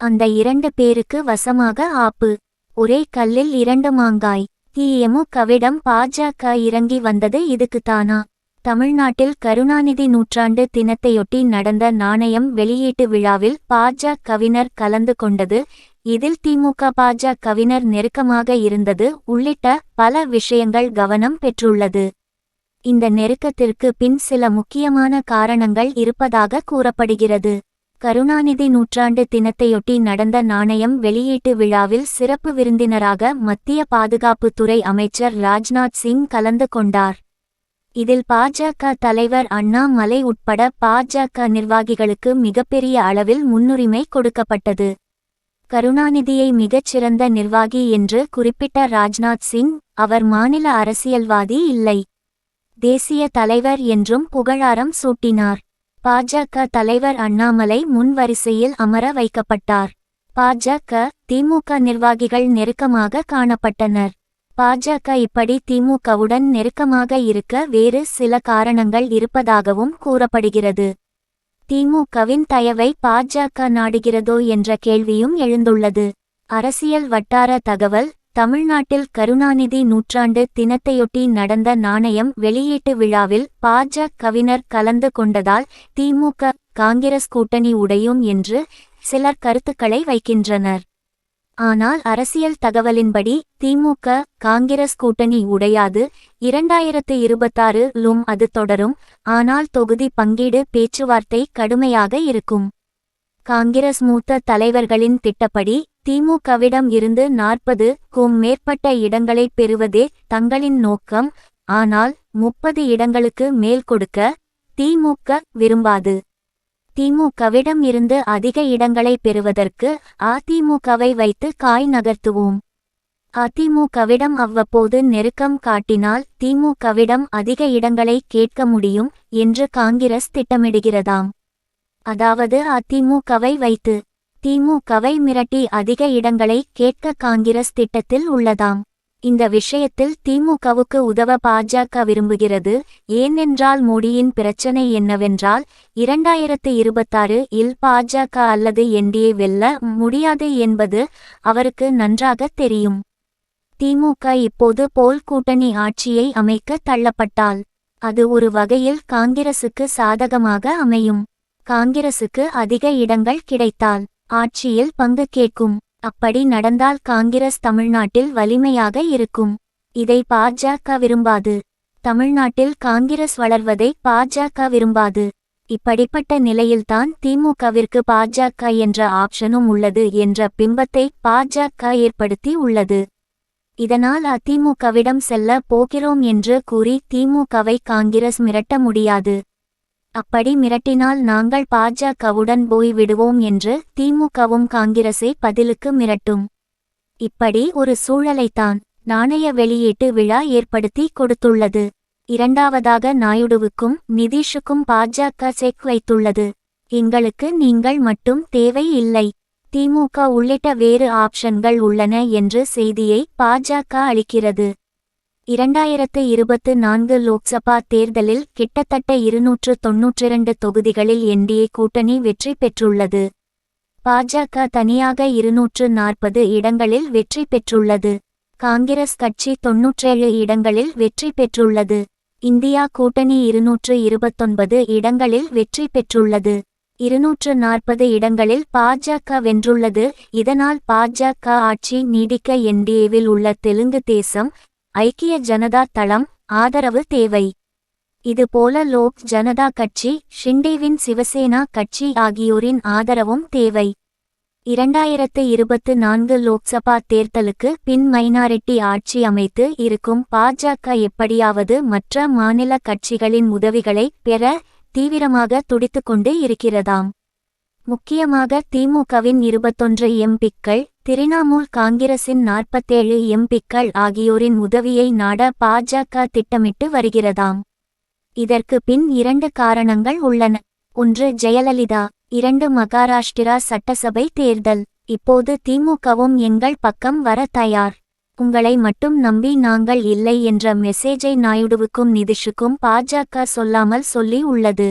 அந்த இரண்டு பேருக்கு வசமாக ஆப்பு. ஒரே கல்லில் இரண்டு மாங்காய். திமுகவிடம் பாஜக இறங்கி வந்தது இதுக்குத்தானா தமிழ்நாட்டில் கருணாநிதி நூற்றாண்டு தினத்தையொட்டி நடந்த நாணயம் வெளியீட்டு விழாவில் பாஜகவினர் கலந்து கொண்டது இதில் திமுக பாஜகவினர் நெருக்கமாக இருந்தது உள்ளிட்ட பல விஷயங்கள் கவனம் பெற்றுள்ளது. இந்த நெருக்கத்திற்கு பின் சில முக்கியமான காரணங்கள் இருப்பதாக கூறப்படுகிறது. கருணாநிதி நூற்றாண்டு தினத்தையொட்டி நடந்த நாணயம் வெளியீட்டு விழாவில் சிறப்பு விருந்தினராக மத்திய பாதுகாப்புத்துறை அமைச்சர் ராஜ்நாத் சிங் கலந்து கொண்டார். இதில் பாஜக தலைவர் அண்ணாமலை உட்பட பாஜக நிர்வாகிகளுக்கு மிகப்பெரிய அளவில் முன்னுரிமை கொடுக்கப்பட்டது. கருணாநிதியை மிகச்சிறந்த நிர்வாகி என்று குறிப்பிட்ட ராஜ்நாத் சிங் அவர் மாநில அரசியல்வாதி இல்லை. தேசிய தலைவர் என்றும் புகழாரம் சூட்டினார். பாஜக தலைவர் அண்ணாமலை முன்வரிசையில் அமர வைக்கப்பட்டார். பாஜக திமுக நிர்வாகிகள் நெருக்கமாக காணப்பட்டனர். பாஜக இப்படி திமுகவுடன் நெருக்கமாக இருக்க வேறு சில காரணங்கள் இருப்பதாகவும் கூறப்படுகிறது. திமுகவின் தயவை பாஜக நாடுகிறதோ என்ற கேள்வியும் எழுந்துள்ளது. அரசியல் வட்டார தகவல் தமிழ்நாட்டில் கருணாநிதி நூற்றாண்டு தினத்தையொட்டி நடந்த நாணயம் வெளியீட்டு விழாவில் பாஜகவினர் கலந்து கொண்டதால் திமுக காங்கிரஸ் கூட்டணி உடையும் என்று சிலர் கருத்துக்களை வைக்கின்றனர். ஆனால் அரசியல் தகவலின்படி திமுக காங்கிரஸ் கூட்டணி உடையாது. இரண்டாயிரத்து இருபத்தாறு லும் அது தொடரும். ஆனால் தொகுதி பங்கீடு பேச்சுவார்த்தை கடுமையாக இருக்கும். காங்கிரஸ் மூத்த தலைவர்களின் திட்டப்படி திமுகவிடம் இருந்து நாற்பது க்கும் மேற்பட்ட இடங்களை பெறுவதே தங்களின் நோக்கம். ஆனால் முப்பது இடங்களுக்கு மேல் கொடுக்க திமுக விரும்பாது. திமுகவிடம் இருந்து அதிக இடங்களை பெறுவதற்கு அதிமுகவை வைத்து காய் நகர்த்துவோம். அதிமுகவிடம் அவ்வப்போது நெருக்கம் காட்டினால் திமுகவிடம் அதிக இடங்களை கேட்க முடியும் என்று காங்கிரஸ் திட்டமிடுகிறதாம். அதாவது அதிமுகவை வைத்து திமுகவை மிரட்டி அதிக இடங்களை கேட்க காங்கிரஸ் திட்டத்தில் உள்ளதாம். இந்த விஷயத்தில் திமுகவுக்கு உதவ பாஜக விரும்புகிறது. ஏனென்றால் மோடியின் பிரச்சனை என்னவென்றால் இரண்டாயிரத்து இருபத்தாறு இல் பாஜக அல்லது என்டிஏ வெல்ல முடியாது என்பது அவருக்கு நன்றாக தெரியும். திமுக இப்போது போல் கூட்டணி ஆட்சியை அமைக்க தள்ளப்பட்டால் அது ஒரு வகையில் காங்கிரசுக்கு சாதகமாக அமையும். காங்கிரசுக்கு அதிக இடங்கள் கிடைத்தால் ஆட்சியில் பங்கு கேட்கும். அப்படி நடந்தால் காங்கிரஸ் தமிழ்நாட்டில் வலிமையாக இருக்கும். இதை பாஜக விரும்பாது. தமிழ்நாட்டில் காங்கிரஸ் வளர்வதை பாஜக விரும்பாது. இப்படிப்பட்ட நிலையில்தான் திமுகவிற்கு பாஜக என்ற ஆப்ஷனும் உள்ளது என்ற பிம்பத்தை பாஜக ஏற்படுத்தி உள்ளது. இதனால் அதிமுகவிடம் செல்ல போகிறோம் என்று கூறி திமுகவை காங்கிரஸ் மிரட்ட முடியாது. அப்படி மிரட்டினால் நாங்கள் பாஜகவுடன் போய் விடுவோம் என்று திமுகவும் காங்கிரசே பதிலுக்கு மிரட்டும். இப்படி ஒரு சூழலைத்தான் நாணய வெளியீட்டு விழா ஏற்படுத்தி கொடுத்துள்ளது. இரண்டாவதாக நாயுடுவுக்கும் நிதிஷுக்கும் பாஜக செக் வைத்துள்ளது. எங்களுக்கு நீங்கள் மட்டும் தேவை இல்லை. திமுக உள்ளிட்ட வேறு ஆப்ஷன்கள் உள்ளன என்று செய்தியை பாஜக அளிக்கிறது. இரண்டாயிரத்து இருபத்து நான்கு லோக்சபா தேர்தலில் கிட்டத்தட்ட இருநூற்று தொன்னூற்றிரண்டு தொகுதிகளில் என்டிஏ கூட்டணி வெற்றி பெற்றுள்ளது. பாஜக தனியாக இருநூற்று நாற்பது இடங்களில் வெற்றி பெற்றுள்ளது. காங்கிரஸ் கட்சி தொன்னூற்றேழு இடங்களில் வெற்றி பெற்றுள்ளது. இந்தியா கூட்டணி இருநூற்று இருபத்தொன்பது இடங்களில் வெற்றி பெற்றுள்ளது. இருநூற்று நாற்பது இடங்களில் பாஜக வென்றுள்ளது. இதனால் பாஜக ஆட்சி நீடிக்க என்டிஏவில் உள்ள தெலுங்கு தேசம் ஐக்கிய ஜனதா தளம் ஆதரவு தேவை. இதுபோல லோக் ஜனதா கட்சி ஷிண்டேவின் சிவசேனா கட்சி ஆகியோரின் ஆதரவும் தேவை. இரண்டாயிரத்து இருபத்து நான்கு லோக்சபா தேர்தலுக்கு பின் மைனாரிட்டி ஆட்சி அமைத்து இருக்கும் பாஜக எப்படியாவது மற்ற மாநில கட்சிகளின் உதவிகளை பெற தீவிரமாக துடித்துக்கொண்டு இருக்கிறதாம். முக்கியமாக திமுகவின் இருபத்தொன்று எம்பிக்கள் திரிணாமுல் காங்கிரசின் நாற்பத்தேழு எம்பிக்கள் ஆகியோரின் உதவியை நாட பாஜக திட்டமிட்டு வருகிறதாம். இதற்கு பின் இரண்டு காரணங்கள் உள்ளன. ஒன்று ஜெயலலிதா இரண்டு மகாராஷ்டிரா சட்டசபை தேர்தல். இப்போது திமுகவும் எங்கள் பக்கம் வர தயார். உங்களை மட்டும் நம்பி நாங்கள் இல்லை என்ற மெசேஜை நாயுடுவுக்கும் நிதிஷுக்கும் பாஜக சொல்லாமல் சொல்லி உள்ளது.